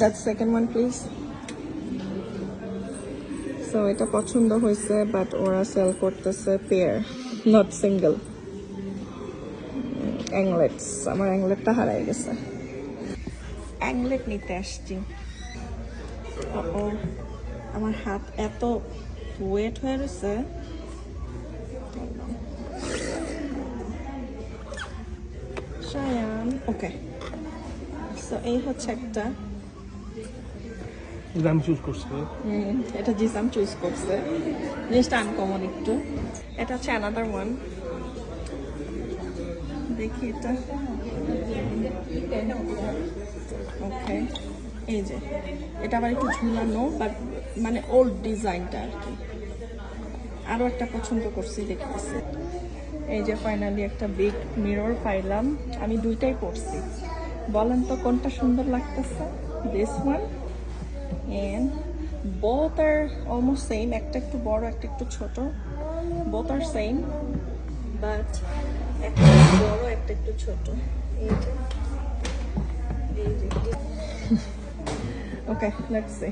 That second one please so এটা পছন্দ হয়েছে বাট ওরা সেল করতেছে পেয়ার নট সিঙ্গেল অ্যাংলেটস আমার অ্যাংলেটটা হারাই গেছে। অ্যাংলেট নিতে আসছি। ও আমার হাত এত ওয়েট হয়ে রয়েছে। ওকে সো এই হচ্ছে একটা এটা চুজ করছি। এটা জিসাম চুজ করছে। জিনিসটা আনকমন একটু। এটা হচ্ছে অ্যানাদার ওয়ান দেখি এটা। ওকে এই যে। এটা আবার একটু ঝুলানো বাট মানে ওল্ড ডিজাইনটা আর কি। আরও একটা পছন্দ করছি, দেখতেছি। এই যে ফাইনালি একটা বিগ মিরর পাইলাম। আমি দুইটাই পরছি। বলেন তো কোনটা সুন্দর লাগতেছে? This one and both are almost same, একটা একটু বড়, একটা একটু ছোট। Both are same, but একটা বড়, একটা একটু যে ওকে লেটস সি